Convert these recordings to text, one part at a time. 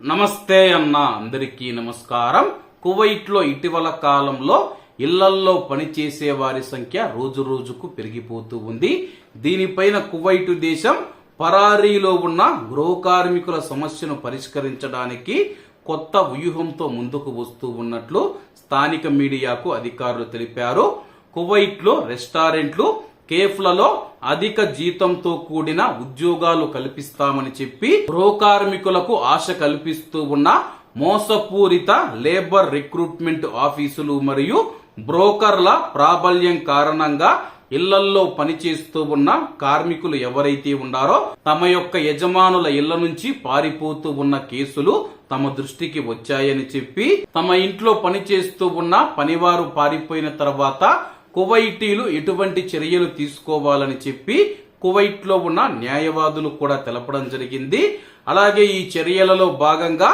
నమస్తే అన్న అందరికీ నమస్కారం. కువైట్లో ఇటీవల కాలంలో ఇళ్ళల్లో పనిచేసే వారి సంఖ్య రోజు రోజుకు పెరిగిపోతూ ఉంది. దీనిపైన కువైటు దేశం పరారీలో ఉన్న గృహ కార్మికుల సమస్యను పరిష్కరించడానికి కొత్త వ్యూహంతో ముందుకు వస్తూ ఉన్నట్లు స్థానిక మీడియాకు అధికారులు తెలిపారు. కువైట్లో రెస్టారెంట్లు కేఫ్లలో అధిక జీతంతో కూడిన ఉద్యోగాలు కల్పిస్తామని చెప్పి గృహ కార్మికులకు ఆశ కల్పిస్తూ ఉన్న మోసపూరిత లేబర్ రిక్రూట్మెంట్ ఆఫీసులు మరియు బ్రోకర్ల ప్రాబల్యం కారణంగా ఇళ్ళల్లో పనిచేస్తూ ఉన్న కార్మికులు ఎవరైతే ఉన్నారో తమ యొక్క యజమానుల ఇళ్ళ నుంచి పారిపోతూ ఉన్న కేసులు తమ దృష్టికి వచ్చాయని చెప్పి తమ ఇంట్లో పనిచేస్తూ ఉన్న పనివారు పారిపోయిన తర్వాత కువైటీలు ఎటువంటి చర్యలు తీసుకోవాలని చెప్పి కువైట్లో ఉన్న న్యాయవాదులు కూడా తెలపడం జరిగింది. అలాగే ఈ చర్యలలో భాగంగా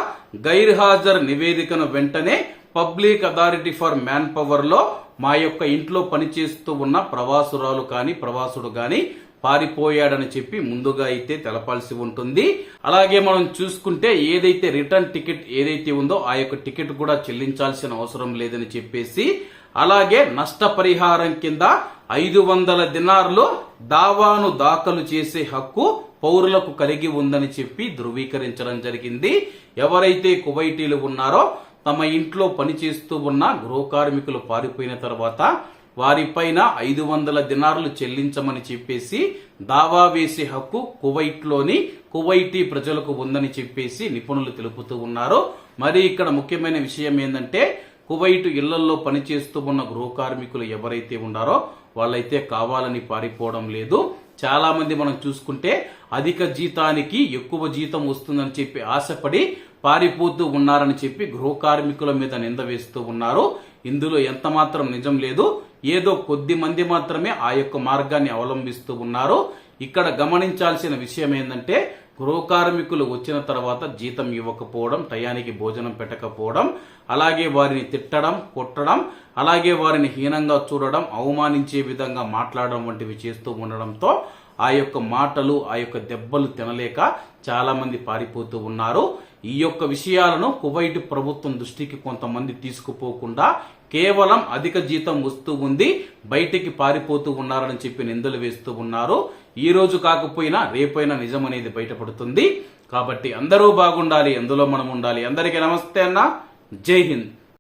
గైర్హాజర్ నివేదికను వెంటనే పబ్లిక్ అథారిటీ ఫర్ మ్యాన్ పవర్లో మా యొక్క ఇంట్లో పనిచేస్తూ ఉన్న ప్రవాసురాలు కాని ప్రవాసుడు కానీ పారిపోయాడని చెప్పి ముందుగా అయితే తెలపాల్సి ఉంటుంది. అలాగే మనం చూసుకుంటే ఏదైతే రిటర్న్ టికెట్ ఏదైతే ఉందో ఆ యొక్క టికెట్ కూడా చెల్లించాల్సిన అవసరం లేదని చెప్పేసి అలాగే నష్టపరిహారం కింద ఐదు వందల దినార్లు దావాను దాఖలు చేసే హక్కు పౌరులకు కలిగి ఉందని చెప్పి ధృవీకరించడం జరిగింది. ఎవరైతే కువైటీలు ఉన్నారో తమ ఇంట్లో పనిచేస్తూ ఉన్న గృహ కార్మికులు పారిపోయిన తర్వాత వారిపైన ఐదు వందల దినార్లు చెల్లించమని చెప్పేసి దావా వేసే హక్కు కువైట్లోని కువైటీ ప్రజలకు ఉందని చెప్పేసి నిపుణులు తెలుపుతూ ఉన్నారు. మరి ఇక్కడ ముఖ్యమైన విషయం ఏంటంటే కువైటు ఇళ్ళల్లో పనిచేస్తూ ఉన్న గృహ కార్మికులు ఎవరైతే ఉన్నారో వాళ్ళైతే కావాలని పారిపోవడం లేదు. చాలామంది మనం చూసుకుంటే అధిక జీతానికి ఎక్కువ జీతం వస్తుందని చెప్పి ఆశపడి పారిపోతూ ఉన్నారని చెప్పి గృహ కార్మికుల మీద నింద వేస్తూ ఉన్నారు. ఇందులో ఎంత మాత్రం నిజం లేదు. ఏదో కొద్ది మంది మాత్రమే ఆ యొక్క మార్గాన్ని అవలంబిస్తూ ఉన్నారు. ఇక్కడ గమనించాల్సిన విషయం ఏంటంటే గృహ కార్మికులు వచ్చిన తర్వాత జీతం ఇవ్వకపోవడం టయానికి భోజనం పెట్టకపోవడం అలాగే వారిని తిట్టడం కొట్టడం అలాగే వారిని హీనంగా చూడడం అవమానించే విధంగా మాట్లాడడం వంటివి చేస్తూ ఉండడంతో ఆ యొక్క మాటలు ఆ యొక్క దెబ్బలు తినలేక చాలామంది పారిపోతూ ఉన్నారు. ఈ యొక్క విషయాలను కువైట్ ప్రభుత్వం దృష్టికి కొంతమంది తీసుకుపోకుండా కేవలం అధిక జీతం వస్తూ ఉంది బయటికి పారిపోతూ ఉన్నారని చెప్పి నిందలు వేస్తూ ఉన్నారు. ఈ రోజు కాకపోయినా రేపైనా నిజం అనేది బయటపడుతుంది. కాబట్టి అందరూ బాగుండాలి అందులో మనం ఉండాలి. అందరికీ నమస్తే అన్న. జై హింద్.